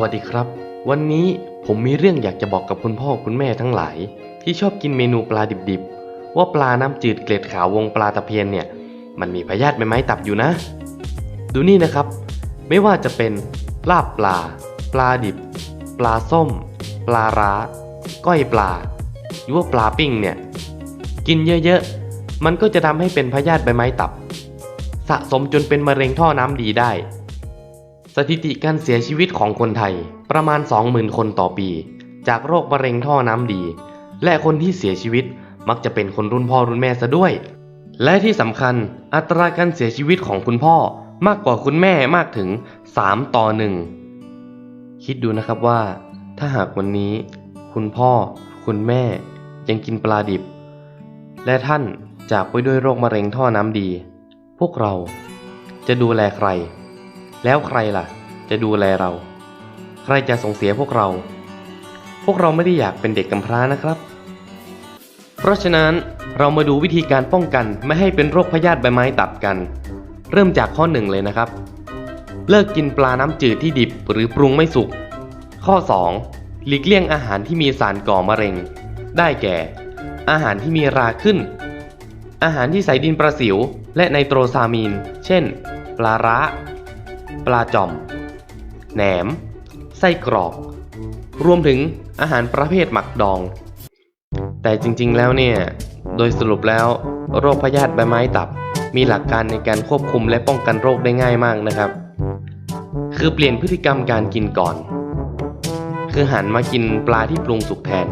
วัสดีครับ วันนี้ผมมีเรื่องอยากจะบอกกับคุณพ่อคุณแม่ทั้งหลาย ที่ชอบกินเมนูปลาดิบๆ ว่าปลาน้ำจืดเกล็ดขาววงปลาตะเพียนเนี่ย มันมีพยาธิใบไม้ตับอยู่นะ ดูนี่นะครับ ไม่ว่าจะเป็นลาบปลา ปลาดิบ ปลาส้ม ปลาร้า ก้อยปลา หรือว่าปลาปิ้งเนี่ย กินเยอะๆ มันก็จะทำให้เป็นพยาธิใบไม้ตับ สะสมจนเป็นมะเร็งท่อน้ำดีได้ ถิติการเสียชีวิตของคนไทยประมาณ 20,000 คนต่อปี จากโรคมะเร็งท่อน้ำดี และคนที่เสียชีวิตมักจะเป็นคนรุ่นพ่อรุ่นแม่ซะด้วย และที่สำคัญอัตราการเสียชีวิตของคุณพ่อมากกว่าคุณแม่มากถึง 3 ต่อ1คิดดูนะครับว่า ถ้าหากวันนี้ คุณพ่อ คุณแม่ ยังกินปลาดิบ และท่านจากไปด้วยโรคมะเร็งท่อน้ำดี พวกเราจะดูแลใคร แล้วใครล่ะ จะดูแลเรา ใครจะส่งเสียพวกเรา พวกเราไม่ได้อยากเป็นเด็กกำพร้านะครับ เพราะฉะนั้นเรามาดูวิธีการป้องกันไม่ให้เป็นโรคพยาธิใบไม้ตับกัน เริ่มจากข้อหนึ่งเลยนะครับ เลิกกินปลาน้ำจืดที่ดิบหรือปรุงไม่สุก ข้อ 2. หลีกเลี่ยงอาหารที่มีสารก่อมะเร็ง ได้แก่ อาหารที่มีราขึ้น อาหารที่ใส่ดินประสิวและไนโตรซามีน เช่น ปลาร้า ปลาจ่อม แหนม ไส้กรอก รวมถึงอาหารประเภทหมักดอง แต่จริงๆแล้วเนี่ย โดยสรุปแล้วโรคพยาธิใบไม้ตับ มีหลักการในการควบคุมและป้องกันโรคได้ง่ายมากนะครับ คือเปลี่ยนพฤติกรรมการกินก่อน คือหันมากินปลาที่ปรุงสุกแทน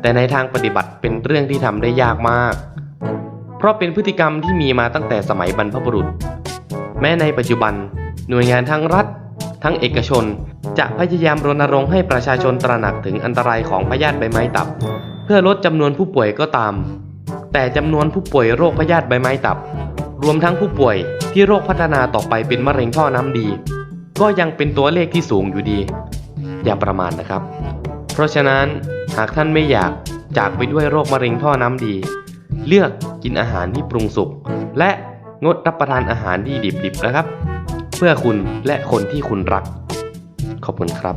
แต่ในทางปฏิบัติเป็นเรื่องที่ทำได้ยากมาก เพราะเป็นพฤติกรรมที่มีมาตั้งแต่สมัยบรรพบุรุษ แม้ในปัจจุบัน หน่วยงานทั้งรัฐ ทั้งเอกชน จะพยายามรณรงค์ให้ประชาชนตระหนักถึงอันตรายของพยาธิใบไม้ตับ เพื่อลดจำนวนผู้ป่วยก็ตาม แต่จำนวนผู้ป่วยโรคพยาธิใบไม้ตับ รวมทั้งผู้ป่วยที่โรคพัฒนาต่อไปเป็นมะเร็งท่อน้ำดี ก็ยังเป็นตัวเลขที่สูงอยู่ดี อย่าประมาทนะครับ เพราะฉะนั้นหากท่านไม่อยากจากไปด้วยโรคมะเร็งท่อน้ำดี เลือกกินอาหารที่ปรุงสุกและงดรับประทานอาหารที่ดิบๆนะครับ เพื่อคุณและคนที่คุณรัก ขอบคุณครับ